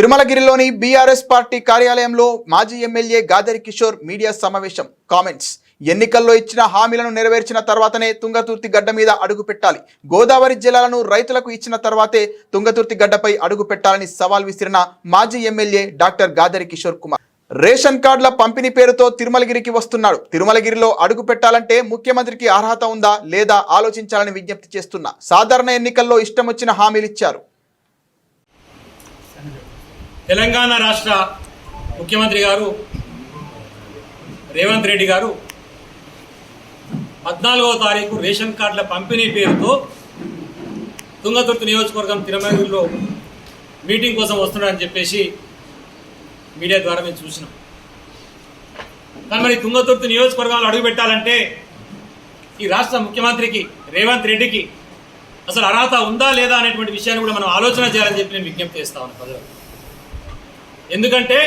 తిరుమలగిరిలోని BRS party కార్యాలయంలో మాజీ MLA Gadari Kishore media సమావేశం. కామెంట్స్. ఎన్నికల్లో ఇచ్చిన హామీలను నెరవేర్చిన తర్వాతనే తుంగతుర్తి గడ్డ మీద అడుగు పెట్టాలి. గోదావరి జిల్లాలను రైతులకు ఇచ్చిన తర్వాతే తుంగతుర్తి గడ్డపై అడుగు పెట్టాలని సవాల్ విసిరిన మాజీ MLA doctor Gadari Kishore Kumar. Ration కార్డుల పంపిణీ పేరుతో తిరుమలగిరికి వస్తున్నాడు. తిరుమలగిరిలో అడుగు పెట్టాలంటే ముఖ్యమంత్రికి అర్హత ఉందా లేదా ఆలోచించాలని విజ్ఞప్తి చేస్తున్నా. సాధారణ ఎన్నికల్లో ఇష్టం వచ్చిన హామీలు ఇచ్చారు. తెలంగాణ రాష్ట్ర ముఖ్యమంత్రి గారు రేవంత్ రెడ్డి గారు పద్నాలుగవ తారీఖు రేషన్ కార్డుల పంపిణీ పేరుతో తుంగతుర్తి నియోజకవర్గం తిరుమలలో మీటింగ్ కోసం వస్తున్నాడని చెప్పేసి మీడియా ద్వారా మేము చూసినాం. కానీ మరి తుంగతుర్తి నియోజకవర్గాలు అడుగుపెట్టాలంటే ఈ రాష్ట్ర ముఖ్యమంత్రికి రేవంత్ రెడ్డికి అసలు అర్హత ఉందా లేదా అనేటువంటి విషయాన్ని కూడా మనం ఆలోచన చేయాలని చెప్పి నేను విజ్ఞప్తి చేస్తా ఉన్నాను ప్రజలకు. ఎందుకంటే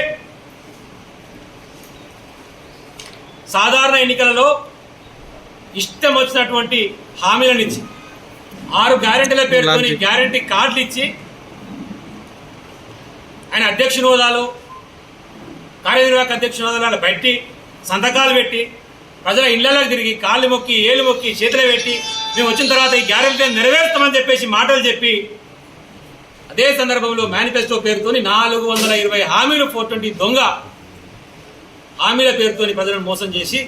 సాధారణ ఎన్నికలలో ఇష్టం వచ్చినటువంటి హామీలను ఇచ్చి ఆరు గ్యారెంటీల పేరుతోని గ్యారెంటీ కార్డులు ఇచ్చి ఆయన అధ్యక్షుని హోదాలో కార్యనిర్వాహక అధ్యక్షుని హోదాలో పెట్టి సంతకాలు పెట్టి ప్రజల ఇళ్ళలోకి తిరిగి కాళ్ళు మొక్కి ఏళ్ళు మొక్కి చేతులు పెట్టి మేము వచ్చిన తర్వాత ఈ గ్యారెంటీలను నెరవేరుస్తామని చెప్పేసి మాటలు చెప్పి అదే సందర్భంలో మేనిఫెస్టో పేరుతోని నాలుగు వందల ఇరవై హామీలు ఫోర్ ట్వంటీ దొంగ హామీల పేరుతోని ప్రజలను మోసం చేసి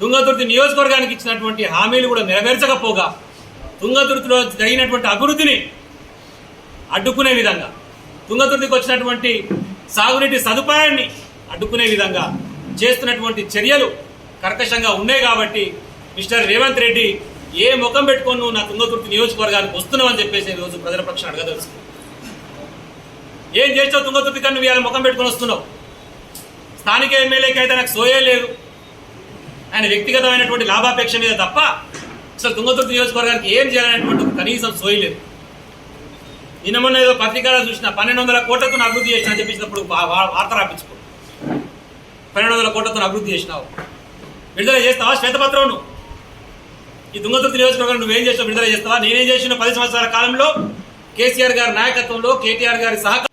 తుంగతుర్తి నియోజకవర్గానికి ఇచ్చినటువంటి హామీలు కూడా నెరవేర్చకపోగా తుంగతుర్తిలో జరిగినటువంటి అభివృద్ధిని అడ్డుకునే విధంగా తుంగతుర్తికి వచ్చినటువంటి సాగునీటి సదుపాయాన్ని అడ్డుకునే విధంగా చేస్తున్నటువంటి చర్యలు కర్కశంగా ఉన్నాయి కాబట్టి మిస్టర్ రేవంత్ రెడ్డి ఏ ముఖం పెట్టుకొని నువ్వు నా తుంగతుర్తి నియోజకవర్గానికి వస్తున్నావు అని చెప్పేసి ఈరోజు ప్రజల పక్షం అడగదలుసు ఏం చేసావు తుంగతుర్తి కానీ నువ్వు ముఖం పెట్టుకొని వస్తున్నావు? స్థానిక ఎమ్మెల్యేకి అయితే నాకు సోయే లేదు. ఆయన వ్యక్తిగతమైనటువంటి లాభాపేక్ష మీద తప్ప అసలు తుంగతుర్తి నియోజకవర్గానికి ఏం చేయాలనేటువంటి కనీసం సోయలేదు నిన్న మొన్న ఏదో పత్రికలో చూసిన పన్నెండు వందల కోట్లతో అభివృద్ధి చేసిన అని చెప్పేసినప్పుడు వార్త రాపించుకో. పన్నెండు వందల కోట్లతో అభివృద్ధి చేసినావు. విడుదల చేస్తావా శ్వేతపత్రం నువ్వు? ఈ తుంగతుర్తి నియోజకవర్గం నువ్వేం చేస్తావు విడుదల చేస్తావా? నేనేం చేసిన పది సంవత్సరాల కాలంలో కేసీఆర్ గారి నాయకత్వంలో కేటీఆర్ గారి సహకారం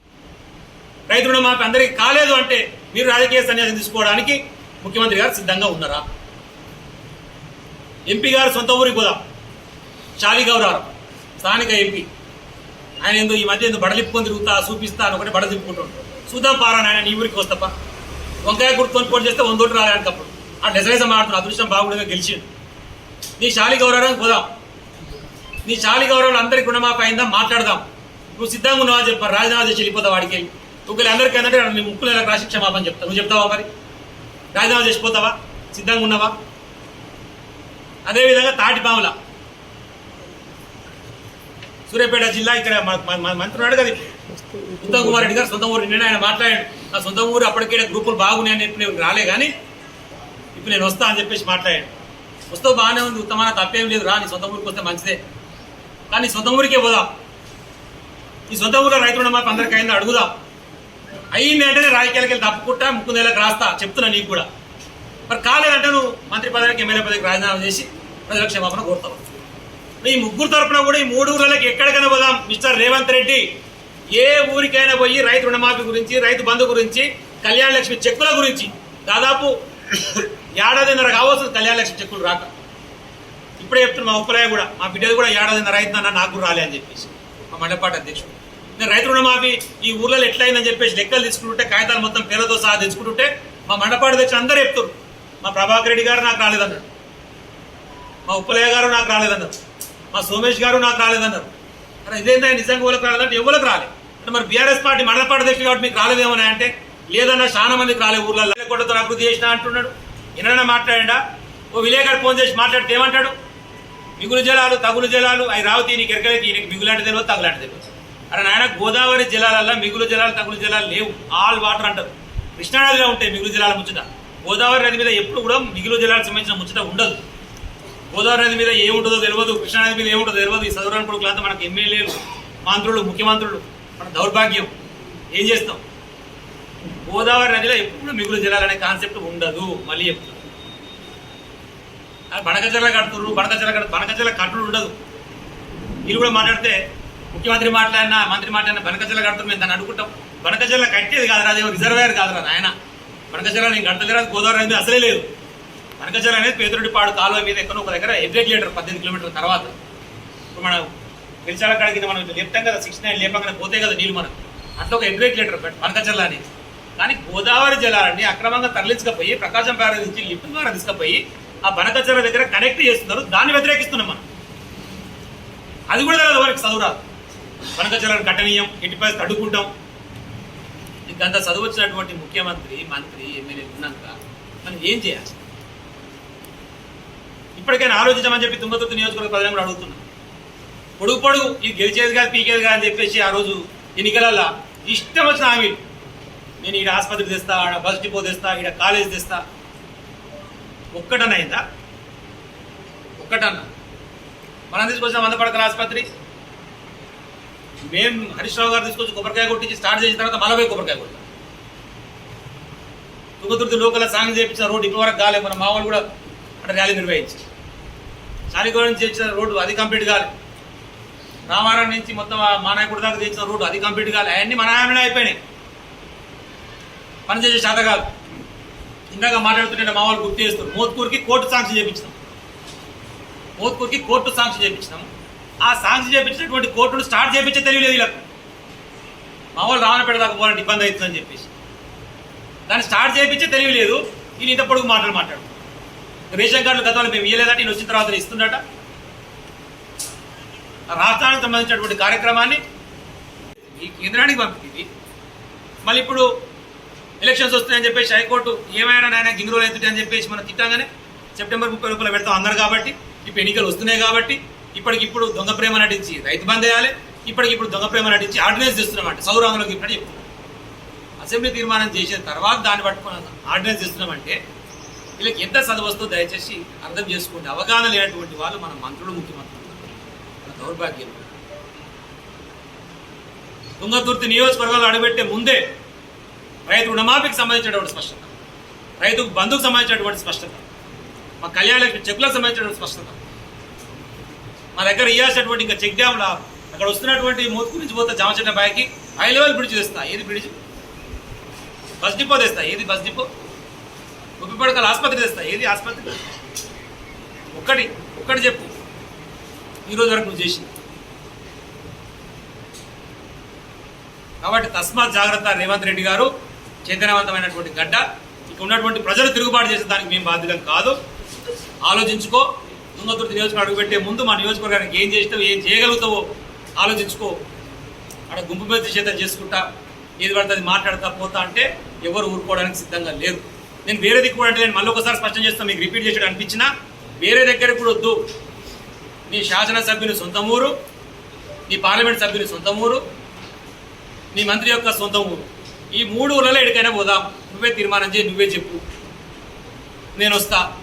రైతు రుణమాఫీ అందరికీ కాలేదు అంటే మీరు రాజకీయ సన్యాసం తీసుకోవడానికి ముఖ్యమంత్రి గారు సిద్ధంగా ఉన్నారా? ఎంపీ గారు సొంత ఊరికి పోదాం. శాలిగౌరారు స్థానిక ఎంపీ. ఆయన ఏందో ఈ మధ్య ఏందో బడలిప్పుకొని తిరుగుతా చూపిస్తా అని ఒకటి బడలిప్పుకుంటుంటాడు చూద్దాం పారా నాయన నీ ఊరికి వస్తప్ప. వంకాయ గుర్తుకొని పోటీ చేస్తే వందోటి రాలేనప్పుడు ఆ డెసరైజం ఆడుతున్నా అదృష్టం బాగుండగా గెలిచిండు. నీ శాలి గౌరవానికి పోదాం. నీ శాలి గౌరవం అందరికి గుణమాప అయిందా మాట్లాడదాం. నువ్వు సిద్ధంగా ఉన్నావా చెప్పారు. రాజీనామా చేసి వెళ్ళిపోతావు వాడికి. వెళ్ళి ఒకళ్ళు అందరికీ ఏంటంటే నీ ముక్కులు ఎలా రాసి క్షమాపణ చెప్తా. నువ్వు చెప్తావా మరి? రాజీనామా చేసిపోతావా సిద్ధంగా ఉన్నావా? అదేవిధంగా తాటిపాముల సూర్యాపేట జిల్లా ఇక్కడ మంత్రి ఉన్నాడు కదా ఉత్తమ్ కుమార్ రెడ్డి గారు సొంత ఊరు. నిన్న ఆయన మాట్లాడాడు. నా సొంత ఊరు అప్పటికే గ్రూపులు బాగున్నాయని చెప్పి నేను రాలే కానీ ఇప్పుడు నేను వస్తా అని చెప్పేసి మాట్లాడాడు. వస్తావు బాగానే ఉంది ఉత్తమాన తప్పేం లేదు. రా నీ సొంత ఊరికి వస్తే మంచిదే. కానీ సొంత ఊరికే పోదాం? ఈ సొంత ఊరిలో రైతు రుణమాఫీ అందరికి అయింది? అడుగుదాం? అయ్యింది అంటే రాజకీయాలకి వెళ్ళి తప్పుకుంటా ముక్కు రాస్తా చెప్తున్నా నీకు కూడా. మరి కాలేదంటే నువ్వు మంత్రి పదవికి ఎమ్మెల్యే పదవికి రాజీనామా చేసి ప్రజల క్షమాపణ కోరుతావు ఈ ముగ్గురు తరపున కూడా ఈ మూడు ఊర్లకి ఎక్కడికైనా పోదాం మిస్టర్ రేవంత్ రెడ్డి. ఏ ఊరికైనా పోయి రైతు రుణమాఫీ గురించి రైతు బంధు గురించి కళ్యాణ లక్ష్మి చెక్కుల గురించి దాదాపు ఏడాదిన్నర కావచ్చు కళ్యాణ లక్ష్మి చెక్కులు రాక. ఇప్పుడే చెప్తున్నా మా ఉప్పలయ్య కూడా మా బిడ్డది కూడా ఏడాదిన్నర అవుతుందన్న నాకు కూడా రాలే అని చెప్పేసి. మా మండపాటి అధ్యక్షుడు. నేను రైతు రుణమాఫీ ఈ ఊర్లలో ఎట్లయిందని చెప్పేసి లెక్కలు తీసుకుంటుంటే కాగితాలు మొత్తం పేర్లతో సహా తెచ్చుకుంటుంటే మా మండపాటి అధ్యక్షుడు అందరూ చెప్తారు మా ప్రభాకర్ రెడ్డి గారు నాకు రాలేదన్నాడు మా ఉప్పలయ్య గారు నాకు రాలేదన్నారు. మా సోమేష్ గారు నాకు రాలేదన్నారు. అరే ఇదేంటో నిజంగా ఊళ్ళకి రాలేదంటే ఎవరికి రాలే? అంటే మరి బీఆర్ఎస్ పార్టీ మండలపాటి అధ్యక్షుడు కాబట్టి మీకు రాలేదేమన్నా అంటే లేదన్నా చాలా మందికి రాలే ఊర్లలో. కొట్టతో అభివృద్ధి చేసినా అంటున్నాడు. ఎన్నైనా మాట్లాడా ఓ విలేకరు ఫోన్ చేసి మాట్లాడితే ఏమంటాడు? మిగులు జలాలు తగులు జలాలు అవి రావుతీ నీకు ఎరకలే నీకు మిగులాంటి తెలియదు తగులాంటి తెలియదు. అరే నాయన గోదావరి జలాలల్లో మిగులు జలాలు తగులు జలాలు లేవు. ఆల్ వాటర్ అంటారు. కృష్ణానదిలో ఉంటాయి మిగులు జలాల ముచ్చట. గోదావరి నది మీద ఎప్పుడు కూడా మిగులు జలాలకు సంబంధించిన ముచ్చట ఉండదు. గోదావరి నది మీద ఏముంటుందో తెలియదు కృష్ణానది మీద ఏముంటుందో తెలియదు. ఈ చదువురాని కొడుకులంతా మనకు ఎమ్మెల్యేలు మంత్రులు ముఖ్యమంత్రులు మన దౌర్భాగ్యం. ఏం చేస్తాం? గోదావరి నదిలో ఎప్పుడు మిగులు జలాలనే కాన్సెప్ట్ ఉండదు. మళ్ళీ చెప్తున్నా. బనకచర్ల కడుతుర్రు బనకచర్ల కడు బనకచర్ల కట్టుడు ఉండదు. వీళ్ళు కూడా మాట్లాడితే ముఖ్యమంత్రి మాట్లాడినా మంత్రి మాట్లాడినా బనకజల కడుతున్నాం మేము దాన్ని అడుగుంటాం బనకజల కట్టేది కాదురా అదే రిజర్వేర్ కాదురా నాయన. బనకజల నేను గంటలేరా గోదావరి అనేది అసలే లేదు. బనకజల అనేది పేదరెడ్డిపాడు కాలువ మీద ఎక్కడో ఒక దగ్గర ఎగ్రెగ్యులేటర్ పద్దెనిమిది కిలోమీటర్ల తర్వాత. ఇప్పుడు మనం పిలిచాల కాడ మనం లేపుతాం కదా సిక్స్ నైన్ లేపగానే పోతే కదా నీళ్ళు మనం అట్లా ఒక ఎగ్రెగ్యులేటర్ బనకజల అనేది. కానీ గోదావరి జలాలన్నీ అక్రమంగా తరలించకపోయి ప్రకాశం బ్యారేజ్ నుంచి లిఫ్ట్ ద్వారా తీసుకుపోయి ఆ బనకచర దగ్గర కనెక్ట్ చేస్తున్నారు. దాన్ని వ్యతిరేకిస్తున్నాం మనం. అది కూడా తెలియదు వారికి చదువు రాదు. కనకచలను కట్టనీయం ఇంటిపై తడుకుంటాం ఇంకంత చదువు వచ్చినటువంటి ముఖ్యమంత్రి మంత్రి ఎమ్మెల్యే ఉన్నాక మనం ఏం చేయాలి? ఇప్పటికైనా ఆలోచించమని చెప్పి తుంగతుర్తి నియోజకవర్గ ప్రజలను కూడా అడుగుతున్నాం. పొడుగు పొడుగు ఇది గెలిచేది కాదు పీకేది కాదు అని చెప్పేసి ఆ రోజు ఎన్నికలలో ఇష్టం వచ్చిన హామీలు నేను ఈడ ఆసుపత్రి తెస్తా ఆడ బస్ డిపో తెస్తా ఈడ కాలేజ్ తెస్తా. ఒక్కటన్నా అయిందా ఒక్కటన్నా. మనం తీసుకొచ్చిన మంద పడకల ఆసుపత్రి? మేము హరీష్ రావు గారు తీసుకొచ్చి కొబ్బరికాయ కొట్టించి స్టార్ట్ చేసిన తర్వాత మళ్ళీ కొబ్బరికాయ కొట్టాం తుంగతుర్తి లోకల్ సాంగ్ చేయించిన రోడ్డు ఇప్పటి వరకు కాలే మన మా వాళ్ళు కూడా అక్కడ ర్యాలీ నిర్వహించి చాలిగూడ నుంచి చేసిన రోడ్డు అది కంప్లీట్ కాలే. రామారావు నుంచి మొత్తం మానాయకుడి దాకా చేసిన రోడ్డు అది కంప్లీట్ కాలే. అవన్నీ మన ఆమె అయిపోయినాయి. పనిచేసే శాత కాదు. ఇందాక మాట్లాడుతుంటే మా వాళ్ళు గుర్తు చేస్తారు మోత్కూర్కి కోర్టు సాంక్షన్ చేపించినాం. మోత్కూర్కి కోర్టు సాంక్షన్ చేపించినాం. ఆ సాంక్షన్ చేపించినటువంటి కోర్టును స్టార్ట్ చేయించే తెలియలేదు వీళ్ళకు. మా వాళ్ళు రావణపేట దాకా పోవాలంటే ఇబ్బంది అవుతుందని చెప్పేసి. దాన్ని స్టార్ట్ చేయించే తెలియలేదు ఈయన ఇంత పొడుగు మాటలు మాట్లాడు. రేషన్ కార్డులు గతంలో మేము ఇయ్యలేదంటే ఈయన వచ్చిన తర్వాత ఇస్తుండట రాష్ట్రానికి సంబంధించినటువంటి కార్యక్రమాన్ని ఈ కేంద్రానికి పంపింది మళ్ళీ ఇప్పుడు ఎలక్షన్స్ వస్తాయని చెప్పేసి హైకోర్టు ఏమైనా నాయన గింగులు అవుతుంటే అని చెప్పేసి మనం తిట్టాగానే సెప్టెంబర్ ముప్పై రూపాయలు పెడతాం అన్నారు కాబట్టి ఇప్పుడు ఎన్నికలు వస్తున్నాయి కాబట్టి ఇప్పటికిప్పుడు దొంగ ప్రేమ నటించి రైతు బంద్ వేయాలి ఇప్పటికిప్పుడు దొంగ ప్రేమ నటించి ఆర్డినెన్స్ చేస్తున్నామంటే సౌరాంగంలోకి ఇప్పుడు చెప్తున్నాం. అసెంబ్లీ తీర్మానం చేసిన తర్వాత దాన్ని పట్టుకుని ఆర్డినెన్స్ చేస్తున్నామంటే వీళ్ళకి ఎంత చదువు వస్తుందో దయచేసి అర్థం చేసుకోండి. అవగాహన లేనటువంటి వాళ్ళు మన మంత్రులు ముఖ్యమంత్రులు. మన దౌర్భాగ్యం తుంగతుర్తి నియోజకవర్గాలు అడుగుపెట్టే ముందే రైతు రుణమాఫీకి సంబంధించినటువంటి స్పష్టత. రైతుకు బంధుకు సంబంధించినటువంటి స్పష్టత. మా కళ్యాణకి చెక్కులకు సంబంధించినటువంటి స్పష్టత. మా దగ్గర ఇయ్యాల్సినటువంటి ఇంకా చెక్ డ్యామ్ల అక్కడ వస్తున్నటువంటి మూతుకు నుంచి పోతే జామచెట్ల బాయికి హై లెవెల్ బ్రిడ్జ్ తెస్తా. ఏది బ్రిడ్జ్ బస్ డిపో తెస్తా. ఏది బస్ డిపో? ఉప్పిపడకల ఆసుపత్రి తెస్తా. ఏది ఆసుపత్రి? ఒక్కటి. ఒక్కటి చెప్పు. ఈరోజు వరకు నువ్వు చేసింది. కాబట్టి తస్మాత్ జాగ్రత్త రేవంత్ రెడ్డి గారు. చైతన్యవంతమైనటువంటి గడ్డ ఇక్కడ ఉన్నటువంటి ప్రజలు తిరుగుబాటు చేసే దానికి మేము బాధ్యతం కాదు. ఆలోచించుకో. తుంగతుర్తి నియోజకవర్గం అడుగుపెట్టే ముందు మా నియోజకవర్గానికి ఏం చేస్తావు ఏం చేయగలుగుతావో ఆలోచించుకో. అక్కడ గుంపు మీద చేత చేసుకుంటా ఏది పడుతుంది మాట్లాడతా పోతా అంటే ఎవరు ఊరుకోవడానికి సిద్ధంగా లేరు. నేను వేరే దిక్కు కూడా అంటే నేను మళ్ళీ ఒకసారి స్పష్టం చేస్తాను మీకు రిపీట్ చేసాడు అనిపించినా వేరే దగ్గర కూడా వద్దు. నీ శాసనసభ్యుని సొంత ఊరు నీ పార్లమెంట్ సభ్యుని సొంత ఊరు నీ మంత్రి యొక్క సొంత ఊరు. ఈ మూడు ఊర్లలో ఎడికైనా పోదాం. నువ్వే తీర్మానం చేయి నువ్వే చెప్పు. నేను వస్తా.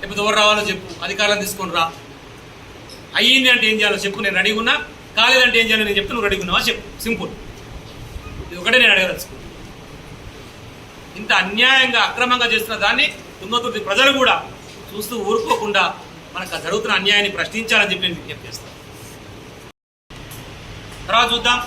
లేకపోతే ఎవరు రావాలో చెప్పు. అధికారం తీసుకొని రా. అయ్యింది అంటే ఏం చేయాలో చెప్పు. నేను రెడీగా ఉన్నా. కాలేదంటే ఏం చేయాలో నేను చెప్తే నువ్వు రెడీగా ఉన్నావా చెప్పు. సింపుల్. ఇది ఒకటే నేను అడగదలుచుకున్నాను ఇంత అన్యాయంగా అక్రమంగా చేస్తున్న దాన్ని తుంగతుర్తి ప్రజలు కూడా చూస్తూ ఊరుకోకుండా మనకు జరుగుతున్న అన్యాయాన్ని ప్రశ్నించాలని చెప్పి నేను విజ్ఞప్తి చేస్తాను తర్వాత చూద్దాం.